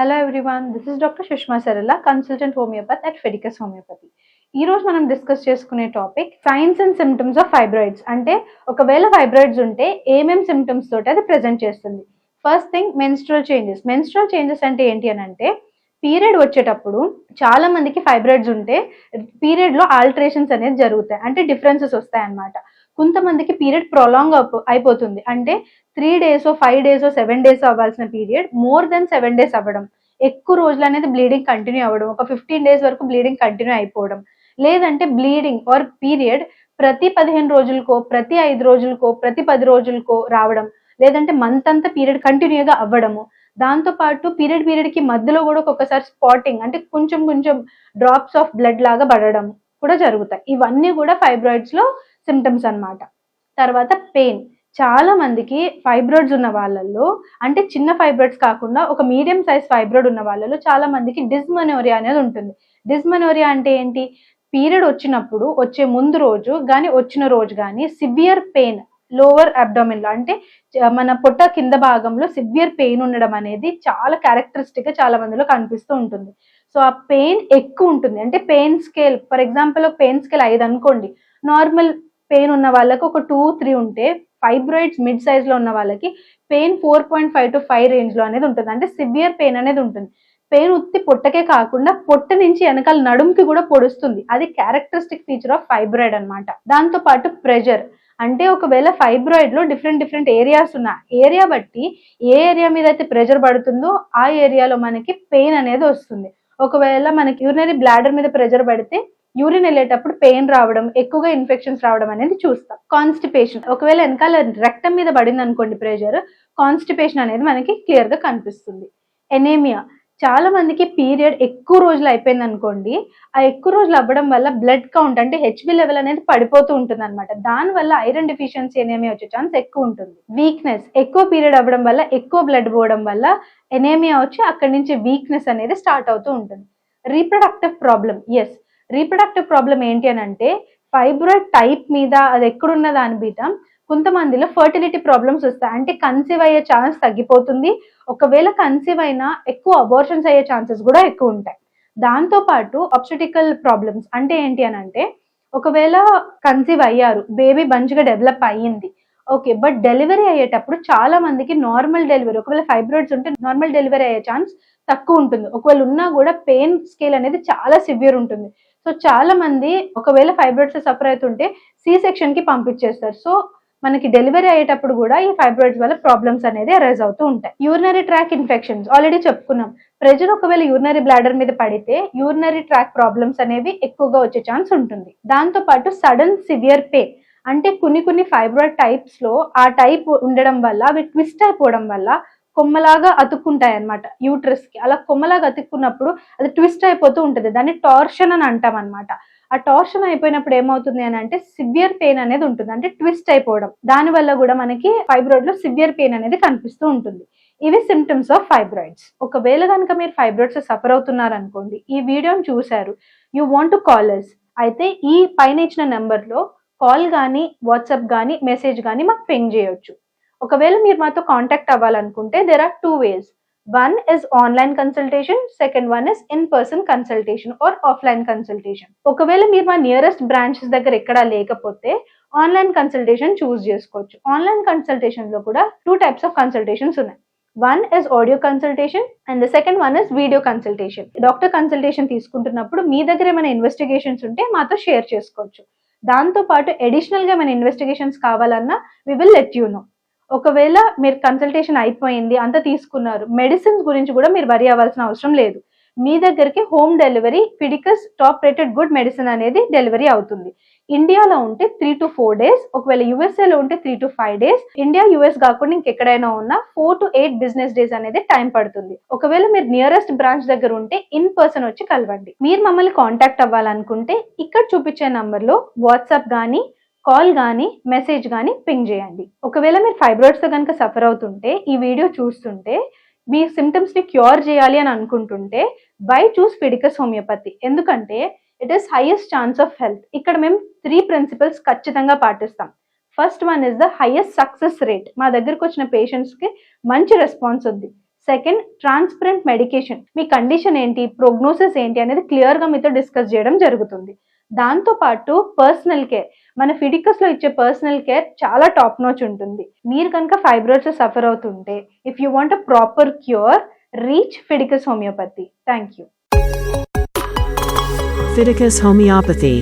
Hello everyone this is doctor Sushma Sarala consultant homeopathy at Fidicus homeopathy ఈ రోజు మనం discuss చేసుకునే topic signs and symptoms of fibroids అంటే ఒకవేళ fibroids ఉంటే ఏమేం సిమ్టమ్స్ తోటి అది ప్రెజెంట్ చేస్తుంది? First thing menstrual changes menstrual changes అంటే ఏంటి అని అంటే పీరియడ్ వచ్చేటప్పుడు చాలా మందికి ఫైబ్రాయిడ్స్ ఉంటే పీరియడ్లో ఆల్టరేషన్స్ అనేది జరుగుతాయి. అంటే డిఫరెన్సెస్ వస్తాయి అన్నమాట కొంతమందికి పీరియడ్ ప్రొలాంగ్ అయిపోతుంది. అంటే three days five days seven days అవ్వాల్సిన period more than seven days అవ్వడం. ఎక్కువ రోజులు అనేది బ్లీడింగ్ కంటిన్యూ అవ్వడం. ఒక ఫిఫ్టీన్ డేస్ వరకు బ్లీడింగ్ కంటిన్యూ అయిపోవడం. లేదంటే బ్లీడింగ్ ఆర్ పీరియడ్ ప్రతి పదిహేను రోజులకో ప్రతి ఐదు రోజులకో ప్రతి పది రోజులకో రావడం. లేదంటే మంత్ అంతా పీరియడ్ కంటిన్యూగా అవ్వడము. దాంతో పాటు పీరియడ్ పీరియడ్కి మధ్యలో కూడా ఒక్కొక్కసారి స్పాటింగ్ అంటే కొంచెం కొంచెం డ్రాప్స్ ఆఫ్ బ్లడ్ లాగా పడడం కూడా జరుగుతాయి. ఇవన్నీ కూడా ఫైబ్రాయిడ్స్లో సిమ్టమ్స్ అన్నమాట. తర్వాత పెయిన్ చాలా మందికి ఫైబ్రాయిడ్స్ ఉన్న వాళ్ళల్లో అంటే చిన్న ఫైబ్రాయిడ్స్ కాకుండా ఒక మీడియం సైజ్ ఫైబ్రాయిడ్ ఉన్న వాళ్ళలో చాలా మందికి డిస్మనోరియా అనేది ఉంటుంది. డిస్మనోరియా అంటే ఏంటి? పీరియడ్ వచ్చినప్పుడు వచ్చే ముందు రోజు కానీ వచ్చిన రోజు కానీ సివియర్ పెయిన్ లోవర్ అబ్డోమిన్లో అంటే మన పొట్ట కింద భాగంలో సివియర్ పెయిన్ ఉండడం అనేది చాలా క్యారెక్టరిస్టిక్గా చాలా మందిలో కనిపిస్తూ ఉంటుంది. సో ఆ పెయిన్ ఎక్కువ ఉంటుంది. అంటే pain scale for example pain scale ఐదు అనుకోండి నార్మల్ పెయిన్ ఉన్న వాళ్ళకి ఒక టూ త్రీ ఉంటే ఫైబ్రాయిడ్స్ మిడ్ సైజ్లో ఉన్న వాళ్ళకి pain four point five to five రేంజ్లో అనేది ఉంటుంది. అంటే సివియర్ పెయిన్ అనేది ఉంటుంది. పెయిన్ ఉత్తి పొట్టకే కాకుండా పొట్ట నుంచి వెనకాల నడుముకి కూడా పొడుస్తుంది. అది క్యారెక్టరిస్టిక్ ఫీచర్ ఆఫ్ ఫైబ్రాయిడ్ అనమాట దాంతో పాటు ప్రెషర్ అంటే ఒకవేళ ఫైబ్రాయిడ్లో డిఫరెంట్ డిఫరెంట్ ఏరియాస్ ఉన్న ఏరియా బట్టి ఏ ఏరియా మీద అయితే ప్రెజర్ పడుతుందో ఆ ఏరియాలో మనకి పెయిన్ అనేది వస్తుంది. ఒకవేళ మనకి యూరినరీ బ్లాడర్ మీద ప్రెషర్ పడితే యూరిన్ వెళ్ళేటప్పుడు పెయిన్ రావడం ఎక్కువగా ఇన్ఫెక్షన్స్ రావడం అనేది చూస్తాం. కాన్స్టిపేషన్. ఒకవేళ వెనకాల రక్తం మీద పడింది అనుకోండి ప్రెషర్ కాన్స్టిపేషన్ అనేది మనకి క్లియర్గా కనిపిస్తుంది. ఎనేమియా. చాలా మందికి పీరియడ్ ఎక్కువ రోజులు అయిపోయింది అనుకోండి ఆ ఎక్కువ రోజులు అవ్వడం వల్ల బ్లడ్ కౌంట్ అంటే హెచ్బి లెవెల్ అనేది పడిపోతూ ఉంటుంది అనమాట దాని వల్ల ఐరన్ డిఫిషియన్సీ ఎనేమియా వచ్చే ఛాన్స్ ఎక్కువ ఉంటుంది. వీక్నెస్. ఎక్కువ పీరియడ్ అవ్వడం వల్ల ఎక్కువ బ్లడ్ పోవడం వల్ల ఎనేమియా వచ్చి అక్కడి నుంచి వీక్నెస్ అనేది స్టార్ట్ అవుతూ ఉంటుంది. Reproductive problems. రీప్రొడక్టివ్ ప్రాబ్లం ఏంటి అని అంటే ఫైబ్రాయిడ్ టైప్ మీద అది ఎక్కడున్న దాని మీద కొంతమందిలో ఫర్టిలిటీ ప్రాబ్లమ్స్ వస్తాయి. అంటే కన్సీవ్ అయ్యే ఛాన్స్ తగ్గిపోతుంది. ఒకవేళ కన్సీవ్ అయినా ఎక్కువ అబార్షన్స్ అయ్యే ఛాన్సెస్ కూడా ఎక్కువ ఉంటాయి. దాంతో పాటు ప్రాబ్లమ్స్ అంటే ఏంటి అని అంటే ఒకవేళ కన్సీవ్ అయ్యారు బేబీ మంచిగా డెవలప్ అయ్యింది ఓకే బట్ డెలివరీ అయ్యేటప్పుడు చాలా మందికి నార్మల్ డెలివరీ ఒకవేళ ఫైబ్రాయిడ్స్ ఉంటే నార్మల్ డెలివరీ అయ్యే ఛాన్స్ తక్కువ ఉంటుంది. ఒకవేళ ఉన్నా కూడా పెయిన్ స్కేల్ అనేది చాలా సివియర్ ఉంటుంది. సో చాలా మంది ఒకవేళ ఫైబ్రాయిడ్స్ సఫర్ అవుతుంటే సి సెక్షన్కి పంపించేస్తారు. సో మనకి డెలివరీ అయ్యేటప్పుడు కూడా ఈ ఫైబ్రాయిడ్స్ వల్ల ప్రాబ్లమ్స్ అనేది అరైజ్ అవుతూ ఉంటాయి. యూరినరీ ట్రాక్ ఇన్ఫెక్షన్స్ ఆల్రెడీ చెప్పుకున్నాం. ప్రెజర్ ఒకవేళ యూరినరీ బ్లాడర్ మీద పడితే యూరినరీ ట్రాక్ ప్రాబ్లమ్స్ అనేవి ఎక్కువగా వచ్చే ఛాన్స్ ఉంటుంది. దాంతో పాటు సడన్ సివియర్ పెయిన్ అంటే కొన్ని కొన్ని ఫైబ్రాయిడ్ టైప్స్లో ఆ టైప్ ఉండడం వల్ల అవి ట్విస్ట్ అయిపోవడం వల్ల కొమ్మలాగా అతుక్కుంటాయి అనమాట యూట్రస్కి. అలా కొమ్మలాగా అతుక్కున్నప్పుడు అది ట్విస్ట్ అయిపోతూ ఉంటుంది. దాన్ని టార్షన్ అని అంటాం అనమాట ఆ టార్షన్ అయిపోయినప్పుడు ఏమవుతుంది అని అంటే సివియర్ పెయిన్ అనేది ఉంటుంది. అంటే ట్విస్ట్ అయిపోవడం. దాని వల్ల కూడా మనకి ఫైబ్రాయిడ్లో సివియర్ పెయిన్ అనేది కనిపిస్తూ ఉంటుంది. ఇవి సిమ్టమ్స్ ఆఫ్ ఫైబ్రాయిడ్స్ ఒకవేళ కనుక మీరు ఫైబ్రాయిడ్స్ సఫర్ అవుతున్నారు అనుకోండి ఈ వీడియోని చూశారు. యూ వాంట్ టు కాలర్స్ అయితే ఈ పైన ఇచ్చిన నెంబర్లో కాల్ కానీ వాట్సాప్ కానీ మెసేజ్ కానీ మాకు పింగ్ చేయొచ్చు. ఒకవేళ మీరు మాతో కాంటాక్ట్ అవ్వాలనుకుంటే there are two ways one is online consultation second one is in person consultation or offline consultation ఒకవేళ మీరు మా నియరెస్ట్ బ్రాంచెస్ దగ్గర ఎక్కడా లేకపోతే ఆన్లైన్ కన్సల్టేషన్ చూస్ చేసుకోవచ్చు. ఆన్లైన్ కన్సల్టేషన్లో కూడా టూ టైప్స్ ఆఫ్ కన్సల్టేషన్స్ ఉన్నాయి. One is audio consultation and the second one is video consultation doctor consultation తీసుకుంటున్నప్పుడు మీ దగ్గర ఏమైనా ఇన్వెస్టిగేషన్స్ ఉంటే మాతో షేర్ చేసుకోవచ్చు. దాంతో పాటు అడిషనల్గా మన ఇన్వెస్టిగేషన్స్ కావాలన్నా we will let you know ఒకవేళ మీరు కన్సల్టేషన్ అయిపోయింది అంత తీసుకున్నారు మెడిసిన్స్ గురించి కూడా మీరు వరి అవ్వాల్సిన అవసరం లేదు. మీ దగ్గరికి home delivery Fidicus top rated good medicine అనేది డెలివరీ అవుతుంది. ఇండియాలో ఉంటే త్రీ టు ఫోర్ డేస్ ఒకవేళ యూఎస్ఏలో ఉంటే three to five days India US కాకుండా ఇంకెక్కడైనా ఉన్నా four to eight business days అనేది టైం పడుతుంది. ఒకవేళ మీరు నియరెస్ట్ బ్రాంచ్ దగ్గర ఉంటే ఇన్ పర్సన్ వచ్చి కలవండి. మీరు మమ్మల్ని కాంటాక్ట్ అవ్వాలనుకుంటే ఇక్కడ చూపించే నంబర్లో వాట్సాప్ కానీ కాల్ కానీ మెసేజ్ కానీ పింగ్ చేయండి. ఒకవేళ మీరు ఫైబ్రాయిడ్స్తో కనుక సఫర్ అవుతుంటే ఈ వీడియో చూస్తుంటే మీ సిమ్టమ్స్ని క్యూర్ చేయాలి అని అనుకుంటుంటే బై చూస్ ఫిడికస్ హోమియోపతి. ఎందుకంటే it is highest chance of health ఇక్కడ మేము త్రీ ప్రిన్సిపల్స్ ఖచ్చితంగా పాటిస్తాం. First one is the highest success rate మా దగ్గరకు వచ్చిన పేషెంట్స్కి మంచి రెస్పాన్స్ ఉంది. సెకండ్ ట్రాన్స్పరెంట్ మెడికేషన్ మీ కండిషన్ ఏంటి? ప్రోగ్నోసిస్ ఏంటి? అనేది క్లియర్గా మీతో డిస్కస్ చేయడం జరుగుతుంది. దాంతో పాటు పర్సనల్ కేర్ మన ఫిడికస్లో ఇచ్చే పర్సనల్ కేర్ చాలా టాప్ నోచ్ ఉంటుంది. మీరు కనుక ఫైబ్రాయిడ్స్ సఫర్ అవుతుంటే if you want a proper cure reach Fidicus homeopathy. Thank you Fidicus homeopathy